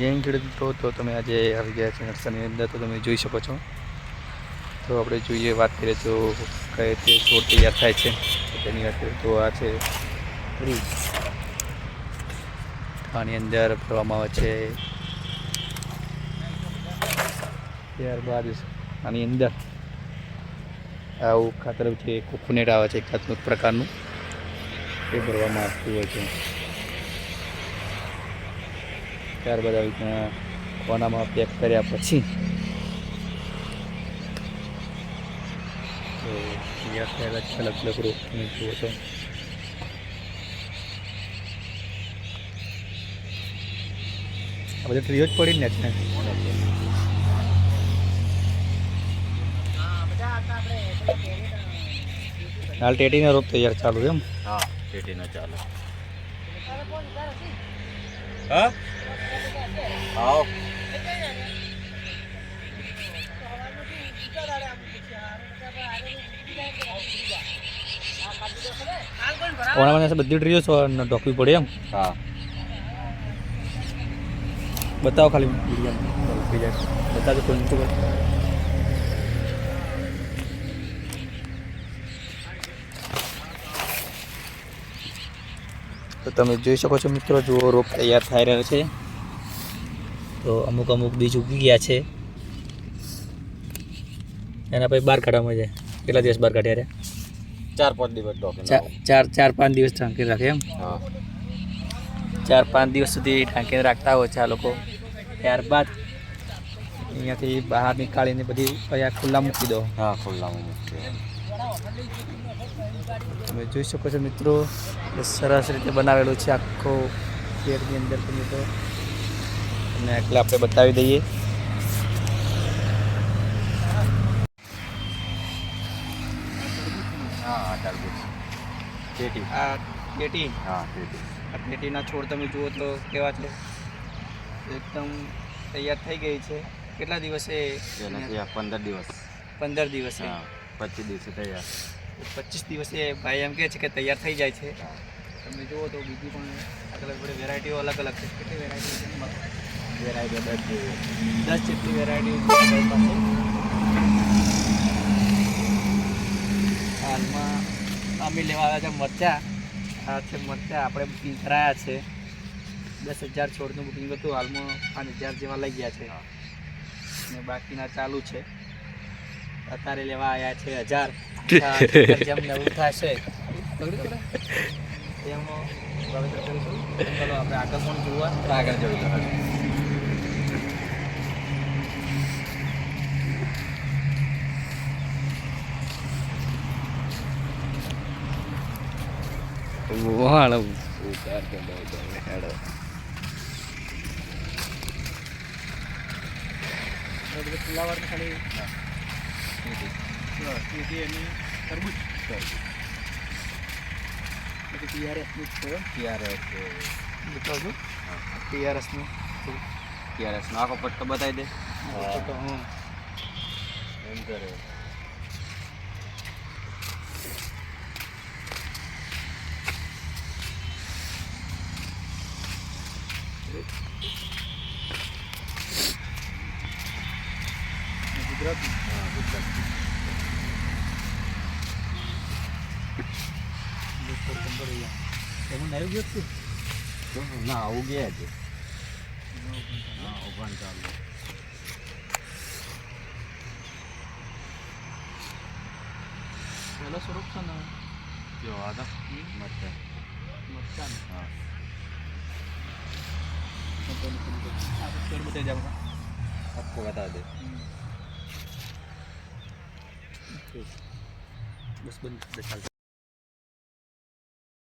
જૈન ખેડૂતો, તો તમે આજે આવી ગયા છે નકશાની અંદર, તો તમે જોઈ શકો છો. તો આપણે જોઈએ વાત કરીએ તો કઈ રીતે છોડ તૈયાર થાય છે. તેની વાત કરીએ તો આ છે આની અંદર ભરવામાં આવે છે. ત્યારબાદ આની અંદર આવું ખાતર છે, કોકોનેટ આવે છે ખાતર પ્રકારનું. એ ભરવામાં આવતું હોય છે. ત્યારબાદ આવી રીતના કોનામાં પેક કર્યા પછી તો તૈયાર થયેલા છે અલગ અલગ રૂપ તમે જુઓ છો આ બધું ટ્રીઓ જ પડી ને છે હાલ ટેટીના રોપ તૈયાર ચાલુ એમ? હા પેટીનો ચાલુ. હા? આવો. ઓણામાં બધી ટ્રીઓ ડોકવી પડે એમ. હા. બતાવો ખાલી. બતાવજો નથી ખબર. તો તમે જોઈ શકો છો મિત્રો જુઓ રોપ તૈયાર થઈ રહ્યો છે. તો અમુક અમુક બીજ ઉગી ગયા છે. એના પછી બહાર કાઢવામાં જાય. કેટલા દિવસ બહાર કાઢ્યા ચાર પાંચ દિવસ ચાર ચાર પાંચ દિવસ ઢાંકી રાખે એમ? હા. ચાર પાંચ દિવસ સુધી ઢાંકીને રાખતા હોય છે આ લોકો. ત્યારબાદ અહીંયાથી બહાર નીકાળીને બધી અહીંયા ખુલ્લા મૂકી દો. હા મૂકીએ તમે જોઈ શકો છો મિત્રો સરસ રીતે બનાવેલું છે આખો પેડની અંદર તમે તો અને એટલે આપણે બતાવી દઈએ હા હા તરબૂચ પેટી આ પેટી હા પેટી આ પેટીના છોડ તમે જુઓ તો કેવા છે એકદમ તૈયાર થઈ ગઈ છે કેટલા દિવસે એનાથી આ પંદર દિવસ પંદર દિવસે હા પચીસ દિવસે તૈયાર પચીસ દિવસે ભાઈ એમ કહે છે કે તૈયાર થઈ જાય છે તમે જુઓ તો બીજી પણ અલગ અલગ વેરાયટીઓ અલગ અલગ છે કેટલી વેરાયટી છે એમાં? વેરાયટી દસ દસ જેટલી વેરાયટી હાલમાં અમે લેવા આવ્યા છે મરચા આ છે મરચા આપણે બુકિંગ કરાયા છે દસ હજાર છોડનું બુકિંગ હતું, હાલમાં પાંચ હજાર જેવા લઈ ગયા છે. અને બાકીના ચાલુ છે. અત્યારે લેવા આવ્યા છે હજાર જેમ નવું થશે એમાં આપણે આગળ પણ જોવા આગળ જોઈ પછી ટીઆરએસનું ટીઆરએસ નો. આખો પટ્ટો બતાવી દે. તો હું. એમ કરે. ના આવું ગયા છે ચાલુ પહેલો સ્વરૂપ છે ને? જો આ તો મરચાં. મરચાં હા. પેડ બતાવી જાવ આખો બતાવી દે બસ બંધ ચાલશે